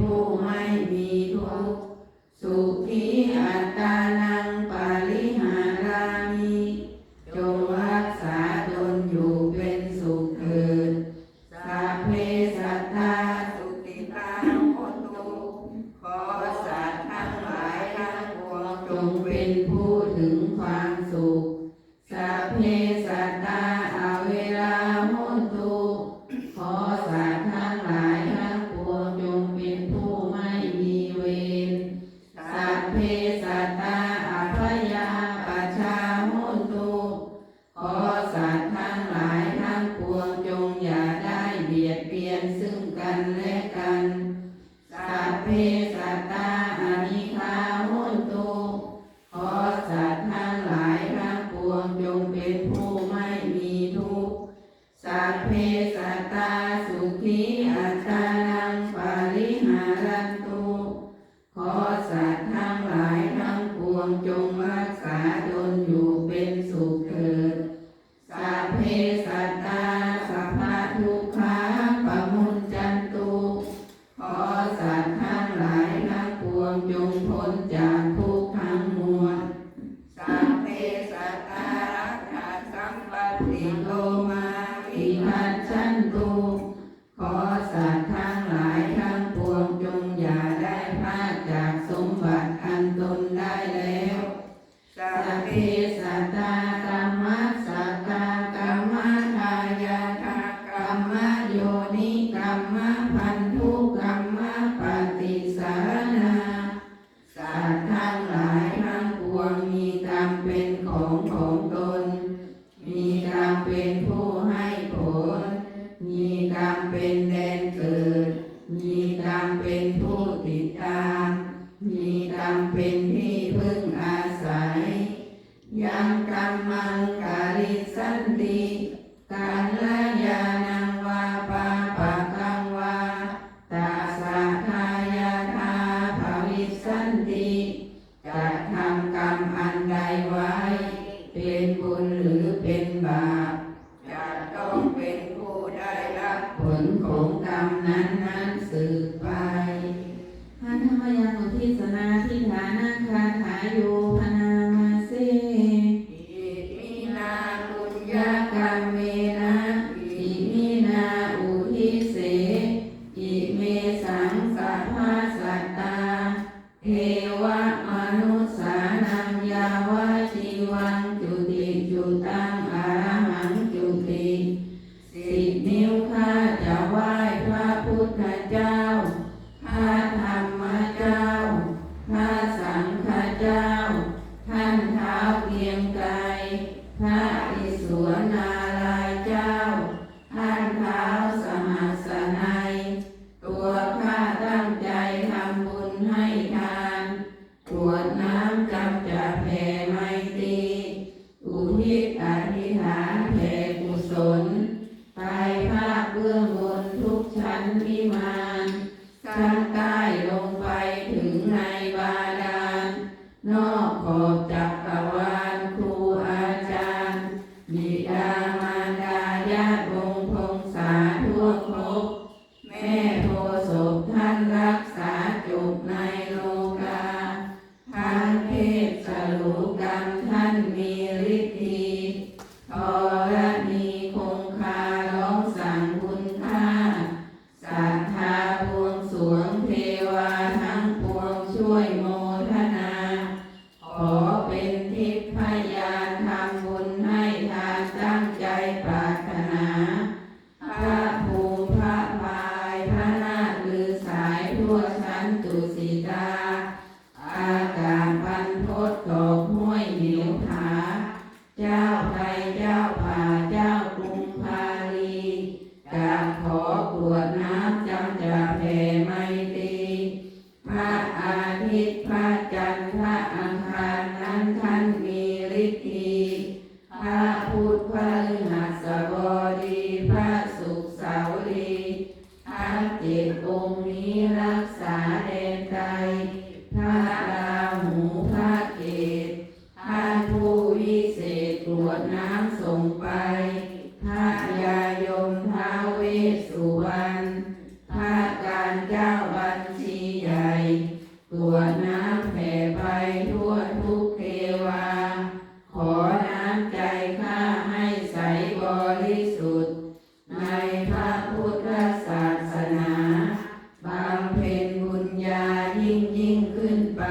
ผู้ไม่มีทุกข์สุขีอัตตานัง You. ของของตน มีกรรมเป็นผู้ให้ผล มีกรรมเป็นแดนเกิด มีกรรมเป็นผู้ติดตาม มีกรรมเป็นที่พึ่งอาศัย ยังกรรมังกาลิสันติการละยานังวาปาปา รือเป็นบาป ยิ่งขึ้นไป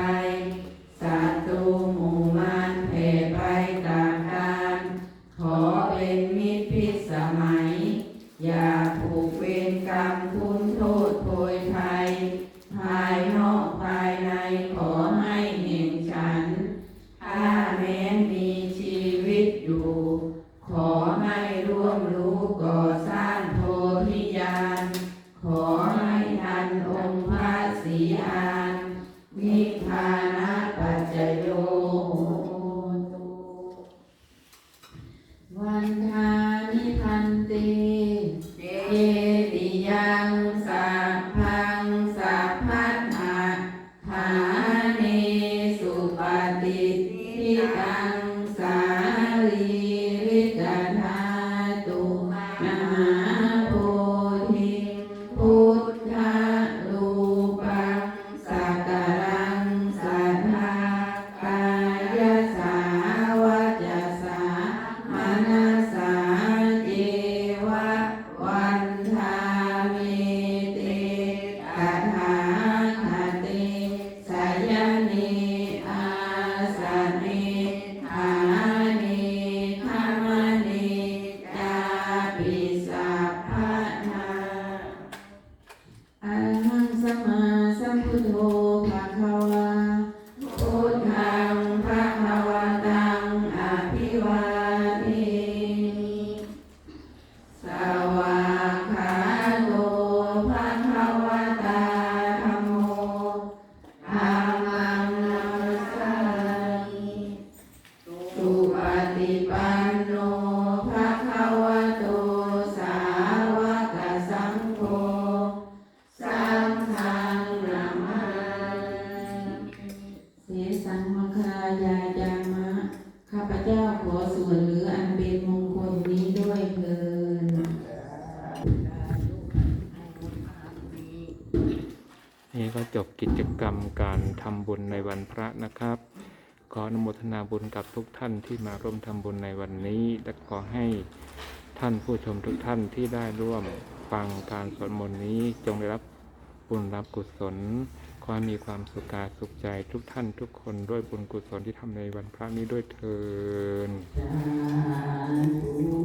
ติทิตังสาลี อภิ จบกิจกรรมการทำบุญในวันพระนะครับ ขออนุโมทนาบุญกับทุกท่านที่มาร่วมทำบุญในวันนี้ และขอให้ท่านผู้ชมทุกท่านที่ได้ร่วมฟังการสวดมนต์นี้จงได้รับบุญรับกุศลขอให้มีความสุขกาสุขใจทุกท่านทุกคนด้วยบุญกุศลที่ทำในวันพระนี้ด้วยเทินสาธุ